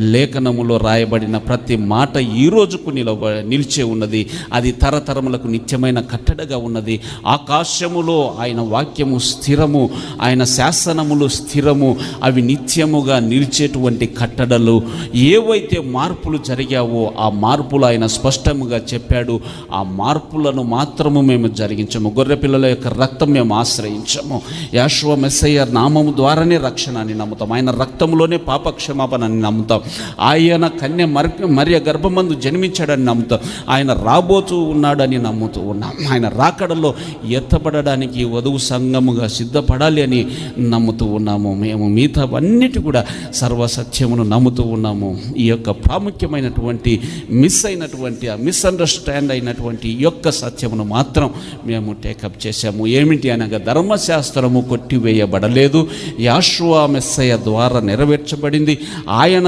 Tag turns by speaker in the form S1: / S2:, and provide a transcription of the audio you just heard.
S1: లేఖనములో రాయబడిన ప్రతి మాట ఈ రోజుకు నిలవ నిలిచే ఉన్నది. అది తరతరములకు నిత్యమైన కట్టడగా ఉన్నది. ఆకాశములో ఆయన వాక్యము స్థిరము ఆయన శాసనములు స్థిరము అవి నిత్యముగా నిలిచేటువంటి కట్టడలు. ఏవైతే మార్పులు జరిగావో ఆ మార్పులు ఆయన స్పష్టముగా చెప్పాడు. ఆ మార్పులను మాత్రము మేము జరిగించము. గొర్రె పిల్లల యొక్క రక్తం మేము ఆశ్రయించము. యాశ్వ మెస్సయ్య నామము ద్వారానే రక్షణ అని నమ్ముతాం. ఆయన రక్తంలోనే పాపక్షమాపణ అని నమ్ముతాం. ఆయన కన్య మర్ మరియ గర్భమందు జన్మించాడని నమ్ముతాం ఆయన రాబోతూ ఉన్నాడని నమ్ముతూ ఉన్నాం. ఆయన రాకడలో ఎత్తపడడానికి వధువు సంఘముగా సిద్ధపడాలి అని నమ్ముతూ ఉన్నాము. మేము మిగతావన్నిటి కూడా సర్వసత్యమును నమ్ముతూ ఉన్నాము. ఈ యొక్క ప్రాముఖ్యమైనటువంటి మిస్ అయినటువంటి ఆ మిస్అండర్స్టాండ్ అయినటువంటి ఈ యొక్క సత్యమును మాత్రం మేము టేకప్ చేశాము. ఏమిటి అనగా ధర్మశాస్త్రము కొట్టివేయబడలేదు. యాశ్వా మెస్సయ ద్వారా నెరవేర్చబడింది. ఆయన